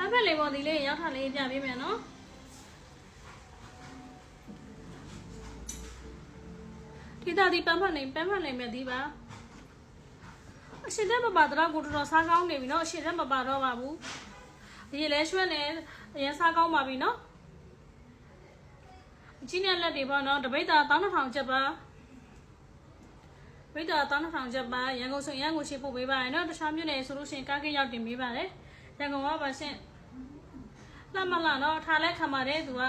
ဖက်ဖက်လေးပေါ်ဒီလေးရောက်ထားလေးပြပေးမယ်နော်ဒီတာဒီပန်းဖက်နေပန်းဖက်နေမြတ်ဒီပါအရှင်တဲ့မပါတော့ကိုတော်တော်စားကောင်းနေပြီနော်အရှင်တဲ့မပါတော့ပါဘူးဒီလဲရွှဲနေအရင်စားကောင်းပါပြီနော်အချင်းနဲ့လက်တွေပေါ့နော်တပိတ်တာ1200ချက်ပါပိတ်တာ1200ချက်ပါရန်ကုန်ဆိုရန်ကုန်ရှိပို့ပေးပါရနော်တခြားမြို့နယ်ဆိုလို့ရှိရင်ကားကိရောက်တင်ပေးပါတယ် ရန်ကုန်ကပါရှင်လှမလာနော်ထားလဲခံပါတယ်သူက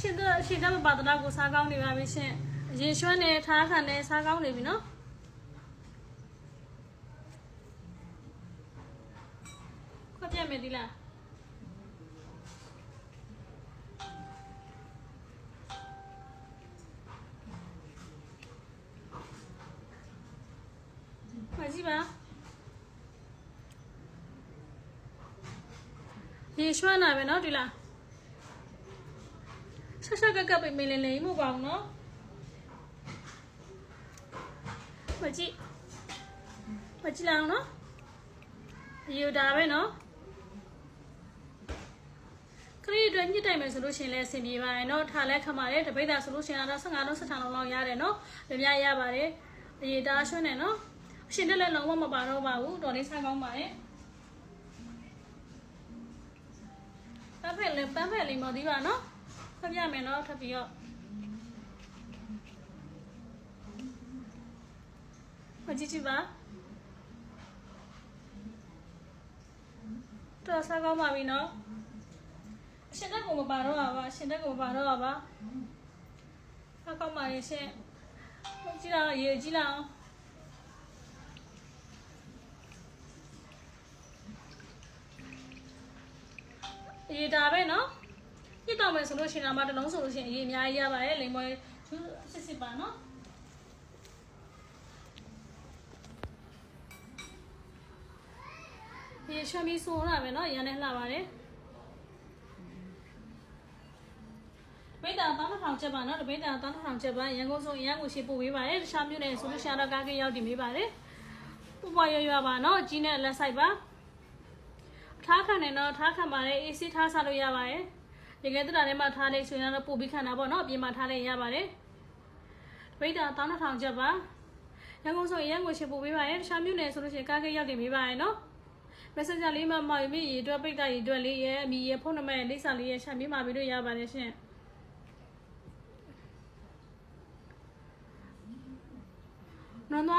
ရှင်တော့ရှင်တော့ပါတနာကိုစားကောင်းနေပါပြီရှင်ရေရွှဲနေထားခံနေစားကောင်းနေပြီနော်ခွက်ပြတ်မယ်ဒီလား မ ကြည့်ပါရေရွှမ်းတာပဲเนาะဒီလားဆက်ဆက်ကက်ကပ်ပဲမင်းလင်းလင်းမှုပါအောင်เนาะမကြည့်မကြည့်လောက်เนาะရေဒါပဲเนาะခရီးအတွက်ညှစ်တိုက်မယ်ဆိုလို့ရှရင်လဲအဆင်ပြေပါတယ်เนาะထားလဲခမာတယ်တပိတ်တာဆိုလို့ရှရင်တော့15လုံး16လုံးလောက်ရတယ်เนาะပြပြရပါတယ်အရေးဒါရွှန်းနေเนาะ အ ရှင်တက်လည်းလုံးဝမပါတော့ပါဘူးတော်လေးစားကောင်းပါရဲ့ပန်းဖက်လေးပန်းဖက်လေးမသိပါနော်ဖတ်ပြမယ်နော်ထပ်ပြီးတော့မကြည့်ကြည့်ပါတော်စားကောင်းပါပြီနော်အရှင်တက်ကိုမပါတော့ပါပါအရှင်တက်ကိုမပါတော့ပါပါစားကောင်းပါရဲ့ရှင်ကြည့်လားရေကြည့်လားအ ရေးဒါပဲเนาะညစ်တော့မယ်ဆိုလို့ရှိရင်တော့မတစ်လုံးဆိုလို့ရှိရင်အရေးအများကြီးရပါတယ်လိမ္မောဂျူးစစ်စစ်ပါเนาะဒီရှမ်းမီဆိုတာပဲเนาะရန်နေလှပါတယ်ပိတ်တာတောင်းတစ်ထောင်ချက်ပါเนาะတပိတ်တာတောင်းတစ်ထောင်ချက်ပါရန်ကုန်ဆိုရန်ကုန်ရှိပို့ပေးပါတယ်တခြားမြို့နယ်ဆိုလို့ရှိရင်တော့ကားကေးရောက်တင်ပေးပါတယ်ပူပွားရွရွပါเนาะကြီးနဲ့လက်ဆိုင်ပါ ထားခံနေတော့ထားခံပါတယ် AC ထားစားလို့ရပါတယ်ဒီကဲတက်တာထဲမှာထားလိုက်ဆိုရင်တော့ပို့ပြီးခံတာပေါ့နော်အပြင်မှာထားလိုက်ရပါတယ်တပိတ်တာ1200ကျပ်ပါရန်ကုန်ဆိုရင်ရန်ကုန်ရှိပို့ပေးပါတယ်တခြားမြို့နယ်ဆိုလို့ရှိရင်ကားကိတ်ရောက်တင်ပေးပါတယ်နော် messenger လေးမှာမှာပြီးရေတွက်ပိတ်တာရေတွက်လေးရဲ့အမီရဲ့ဖုန်းနံပါတ်ရဲ့လိပ်စာလေးရဲ့ရှာမြင်မှာပြီးလို့ရပါတယ်ရှင်နော်နော်